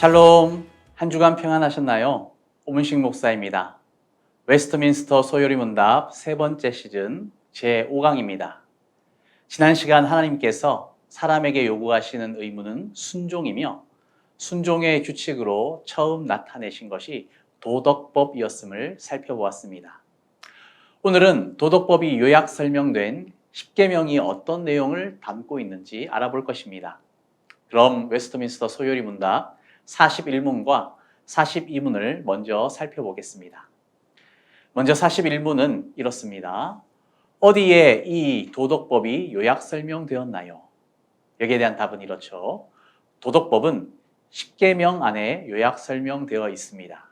샬롬, 한 주간 평안하셨나요? 오문식 목사입니다. 웨스트민스터 소요리 문답 세 번째 시즌 제5강입니다. 지난 시간 하나님께서 사람에게 요구하시는 의무는 순종이며 순종의 규칙으로 처음 나타내신 것이 도덕법이었음을 살펴보았습니다. 오늘은 도덕법이 요약 설명된 10계명이 어떤 내용을 담고 있는지 알아볼 것입니다. 그럼 웨스트민스터 소요리 문답 41문과 42문을 먼저 살펴보겠습니다. 먼저 41문은 이렇습니다. 어디에 이 도덕법이 요약 설명되었나요? 여기에 대한 답은 이렇죠. 도덕법은 10계명 안에 요약 설명되어 있습니다.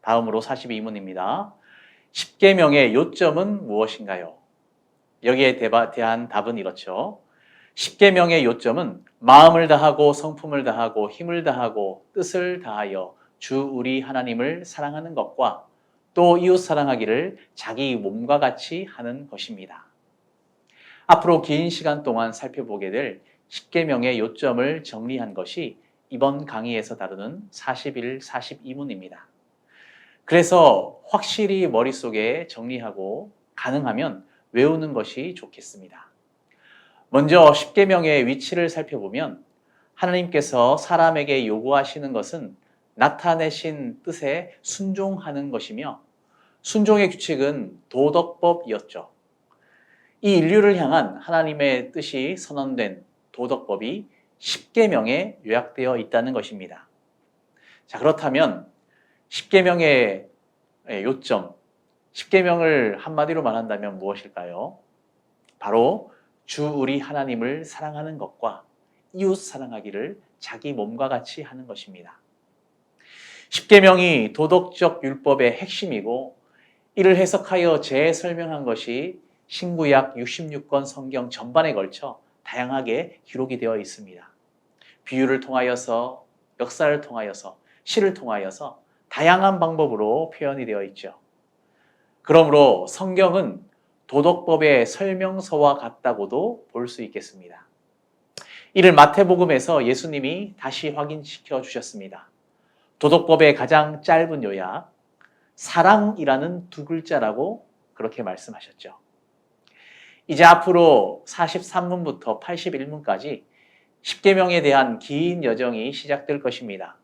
다음으로 42문입니다. 10계명의 요점은 무엇인가요? 여기에 대한 답은 이렇죠. 10계명의 요점은 마음을 다하고 성품을 다하고 힘을 다하고 뜻을 다하여 주 우리 하나님을 사랑하는 것과 또 이웃 사랑하기를 자기 몸과 같이 하는 것입니다. 앞으로 긴 시간 동안 살펴보게 될 10계명의 요점을 정리한 것이 이번 강의에서 다루는 41, 42문입니다. 그래서 확실히 머릿속에 정리하고 가능하면 외우는 것이 좋겠습니다. 먼저 10계명의 위치를 살펴보면 하나님께서 사람에게 요구하시는 것은 나타내신 뜻에 순종하는 것이며 순종의 규칙은 도덕법이었죠. 이 인류를 향한 하나님의 뜻이 선언된 도덕법이 10계명에 요약되어 있다는 것입니다. 자, 그렇다면 10계명의 요점, 10계명을 한마디로 말한다면 무엇일까요? 바로 주 우리 하나님을 사랑하는 것과 이웃 사랑하기를 자기 몸과 같이 하는 것입니다. 10계명이 도덕적 율법의 핵심이고 이를 해석하여 재설명한 것이 신구약 66권 성경 전반에 걸쳐 다양하게 기록이 되어 있습니다. 비유를 통하여서 역사를 통하여서 시를 통하여서 다양한 방법으로 표현이 되어 있죠. 그러므로 성경은 도덕법의 설명서와 같다고도 볼 수 있겠습니다. 이를 마태복음에서 예수님이 다시 확인시켜 주셨습니다. 도덕법의 가장 짧은 요약, 사랑이라는 두 글자라고 그렇게 말씀하셨죠. 이제 앞으로 43문부터 81문까지 10계명에 대한 긴 여정이 시작될 것입니다.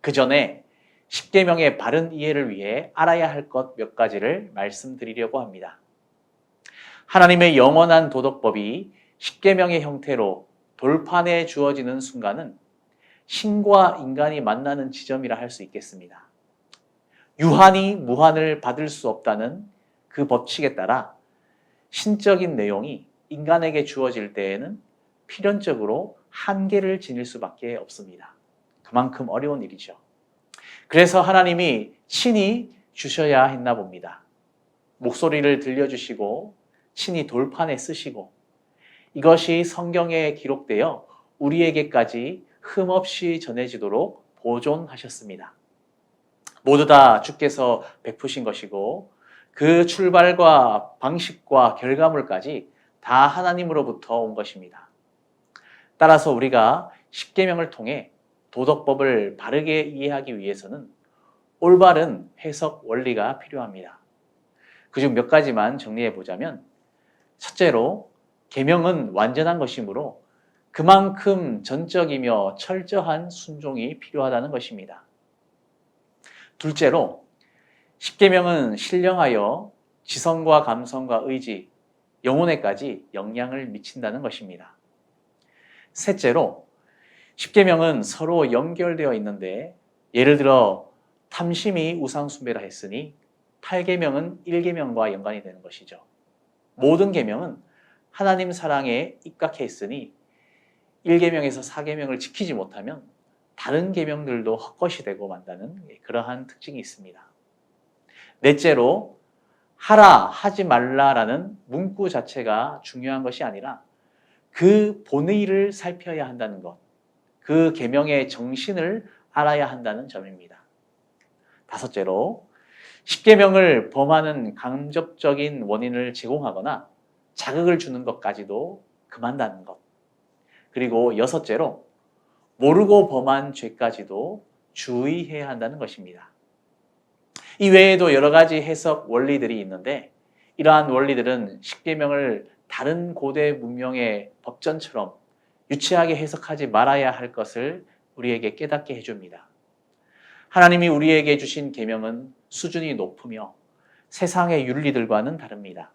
그 전에 10계명의 바른 이해를 위해 알아야 할 것 몇 가지를 말씀드리려고 합니다. 하나님의 영원한 도덕법이 10계명의 형태로 돌판에 주어지는 순간은 신과 인간이 만나는 지점이라 할 수 있겠습니다. 유한이 무한을 받을 수 없다는 그 법칙에 따라 신적인 내용이 인간에게 주어질 때에는 필연적으로 한계를 지닐 수밖에 없습니다. 그만큼 어려운 일이죠. 그래서 하나님이 친히 주셔야 했나 봅니다. 목소리를 들려주시고 친히 돌판에 쓰시고 이것이 성경에 기록되어 우리에게까지 흠없이 전해지도록 보존하셨습니다. 모두 다 주께서 베푸신 것이고 그 출발과 방식과 결과물까지 다 하나님으로부터 온 것입니다. 따라서 우리가 십계명을 통해 도덕법을 바르게 이해하기 위해서는 올바른 해석 원리가 필요합니다. 그중 몇 가지만 정리해 보자면 첫째로 계명은 완전한 것이므로 그만큼 전적이며 철저한 순종이 필요하다는 것입니다. 둘째로 십계명은 신령하여 지성과 감성과 의지, 영혼에까지 영향을 미친다는 것입니다. 셋째로 십계명은 서로 연결되어 있는데 예를 들어 탐심이 우상숭배라 했으니 8계명은 1계명과 연관이 되는 것이죠. 모든 계명은 하나님 사랑에 입각해 있으니 1계명에서 4계명을 지키지 못하면 다른 계명들도 헛것이 되고 만다는 그러한 특징이 있습니다. 넷째로 하라 하지 말라라는 문구 자체가 중요한 것이 아니라 그 본의를 살펴야 한다는 것, 그 계명의 정신을 알아야 한다는 점입니다. 다섯째로 십계명을 범하는 간접적인 원인을 제공하거나 자극을 주는 것까지도 금한다는 것. 그리고 여섯째로 모르고 범한 죄까지도 주의해야 한다는 것입니다. 이 외에도 여러 가지 해석 원리들이 있는데 이러한 원리들은 십계명을 다른 고대 문명의 법전처럼 유치하게 해석하지 말아야 할 것을 우리에게 깨닫게 해줍니다. 하나님이 우리에게 주신 계명은 수준이 높으며 세상의 윤리들과는 다릅니다.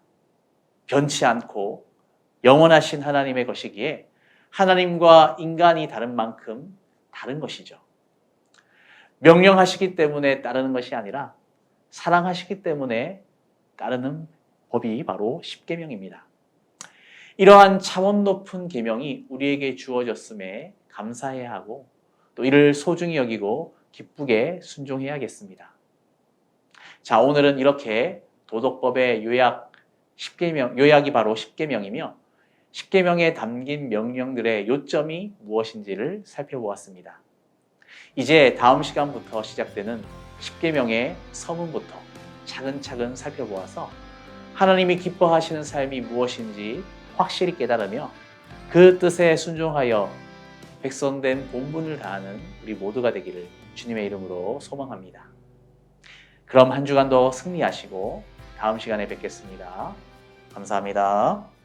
변치 않고 영원하신 하나님의 것이기에 하나님과 인간이 다른 만큼 다른 것이죠. 명령하시기 때문에 따르는 것이 아니라 사랑하시기 때문에 따르는 법이 바로 십계명입니다. 이러한 차원 높은 계명이 우리에게 주어졌음에 감사해야 하고 또 이를 소중히 여기고 기쁘게 순종해야겠습니다. 자, 오늘은 이렇게 도덕법의 요약 10계명 요약이 바로 10계명이며 10계명에 담긴 명령들의 요점이 무엇인지를 살펴보았습니다. 이제 다음 시간부터 시작되는 10계명의 서문부터 차근차근 살펴보아서 하나님이 기뻐하시는 삶이 무엇인지 확실히 깨달으며 그 뜻에 순종하여 백성된 본분을 다하는 우리 모두가 되기를 주님의 이름으로 소망합니다. 그럼 한 주간도 승리하시고 다음 시간에 뵙겠습니다. 감사합니다.